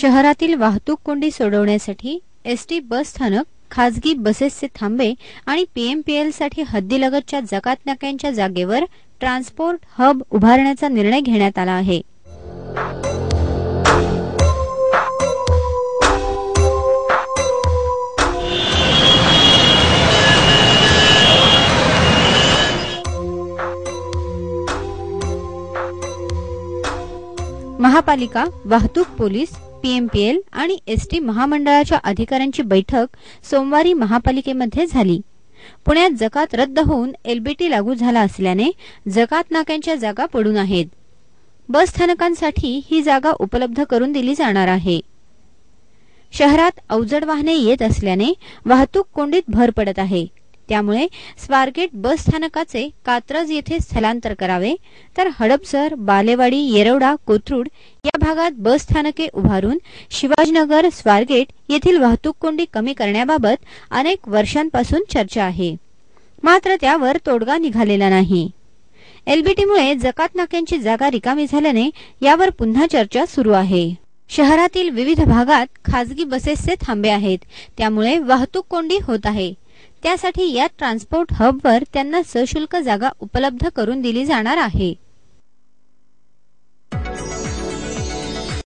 शहरातील वाहतूक कोंडी सोडवण्यासाठी एसटी बस स्थानक खासगी बसेसचे थांबे आणि पीएमपीएलसाठी हद्दीलगतच्या जकात नाक्यांच्या जागेवर ट्रान्सपोर्ट हब उभारण्याचा निर्णय घेण्यात आला आहे. महापालिका वाहतूक पोलीस पीएमपीएल आणि एसटी महामंडळाच्या अधिकाऱ्यांची बैठक सोमवारी महापालिकेमध्ये झाली. पुण्यात जकात रद्द होऊन एलबीटी लागू झाला असल्याने जकात नाक्यांच्या जागा पडून आहेत. बस स्थानकांसाठी ही जागा उपलब्ध करून दिली जाणार आहे. शहरात अवजड वाहने येत असल्याने वाहतूक कोंडीत भर पडत आहे. त्यामुळे स्वारगेट बस स्थानकाचे कात्रज येथे स्थलांतर करावे. तर हडपसर बालेवाडी येरवडा कोथरूड या भागात बस स्थानके उभारून शिवाजीनगर स्वारगेट येथील वाहतूक कोंडी कमी करण्याबाबत अनेक वर्षांपासून चर्चा आहे. मात्र त्यावर तोडगा निघालेला नाही. एलबीटीमुळे जकात नाक्यांची जागा रिकामी झाल्याने यावर पुन्हा चर्चा सुरू आहे. शहरातील विविध भागात खासगी बसेसचे थांबे आहेत. त्यामुळे वाहतूक कोंडी होत आहे. त्यासाठी या ट्रान्सपोर्ट हबवर त्यांना सशुल्क जागा उपलब्ध करून दिली जाणार आहे.